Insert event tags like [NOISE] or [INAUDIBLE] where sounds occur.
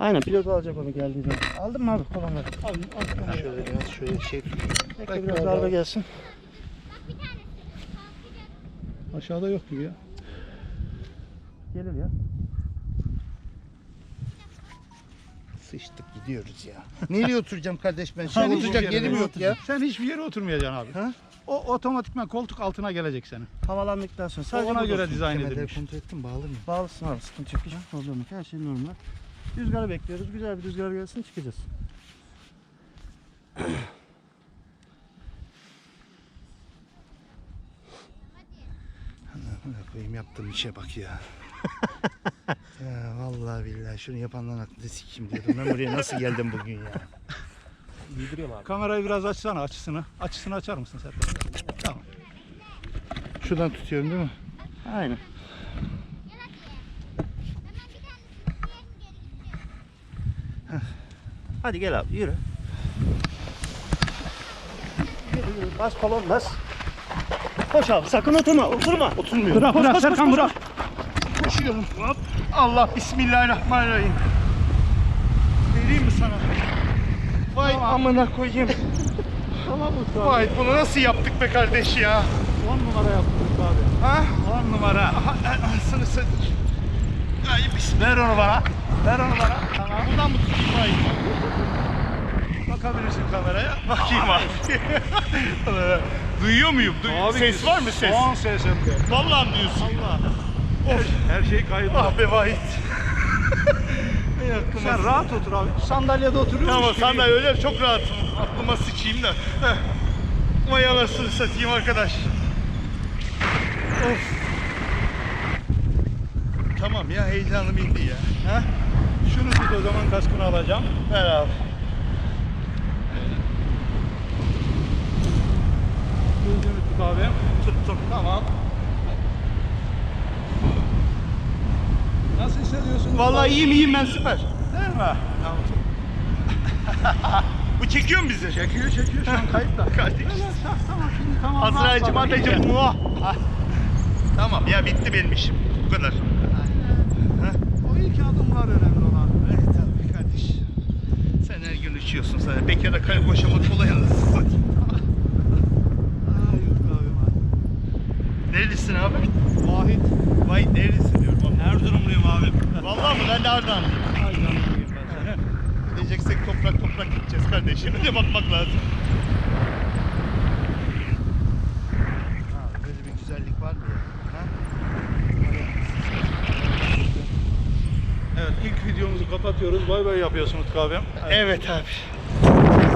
Aynen pilot alacak onu geldiği zaman. Aldın mı abi kolonları? Abi al Şöyle biraz şöyle şey. Bekle biraz darbe gelsin. Aşağıda yok gibi ya. Gelir ya. Sıçtık gidiyoruz ya. [LAUGHS] Nereye oturacağım kardeş ben? Sen hiçbir oturacak yerim yok ya. Sen hiçbir yere oturmayacaksın abi. Ha? O otomatikman koltuk altına gelecek senin. Havalandıktan sonra sadece ona göre dizayn edilmiş. kontrol ettim bağlı mı? Bağlısın abi sıkıntı yok. Hiç problem yok. Her şey normal. Rüzgarı bekliyoruz. Güzel bir rüzgar gelsin çıkacağız. Koyayım yaptığım işe bak ya. [LAUGHS] ya vallahi billahi şunu yapanların aklını sikeyim diyordum. Ben buraya nasıl geldim bugün ya? Abi. Kamerayı biraz açsana açısını. Açısını açar mısın Serkan? Tamam. Şuradan tutuyorum değil mi? Aynen. Hadi gel abi yürü. Yürü yürü bas kolon bas. Koş abi sakın oturma oturma. Oturmuyor. Bırak bırak Serkan bırak. Koşuyorum. Hop. Allah bismillahirrahmanirrahim. Vereyim mi sana? Vay amına koyayım. Tamam Mustafa. Vay bunu nasıl yaptık be kardeş ya? 10 numara yaptık abi. Ha? 10 numara. Aha, Anasını satayım. Ver onu bana. Ver onu bana. Tamam. Buradan mı tutayım? Vay. Bakabilirsin kameraya. Bakayım abi. [LAUGHS] Duyuyor muyum? Duy- Abi, ses var mı ses? Son ses hem de. Vallahi mi diyorsun? Allah. Her şey kayıtlı. Ah be Vahit. Sen rahat otur abi. Sandalyede oturuyormuş Tamam gibi. sen de öyle çok rahatım. Aklıma sıçayım da. Anasını satayım arkadaş. Of. Tamam ya heyecanım indi ya. Ha? Şunu tut o zaman kaskını alacağım. Ver abi. Gözünü tut abi. Tuttum. Tamam. Nasıl hissediyorsun? Vallahi iyiyim iyiyim ben süper. Değil mi? Tamam. [LAUGHS] Bu çekiyor mu bizi? Çekiyor çekiyor şu an kayıtta. [LAUGHS] Kardeş. Evet, tamam şimdi tamam. Azrail'cim muah. Ah. Tamam ya bitti benim işim. Bu kadar. İlk adımlar önemli olan. [LAUGHS] Evet tabii kardeş. Sen her gün uçuyorsun sana. Bekara karı boşamak kolay [LAUGHS] abi. Nerelisin abi? Vahit. Vay nerelisin diyorum. abi. Erzurumluyum abim. Vallahi mı? Ben de Ardahanlıyım. Benim ben. [LAUGHS] Gideceksek toprak toprak gideceğiz kardeşim. Öyle bakmak lazım. Ha, böyle bir güzellik var mı ya? Ha? Evet ilk videomuzu kapatıyoruz. Bay bay yapıyorsun Utku abim. Evet abi.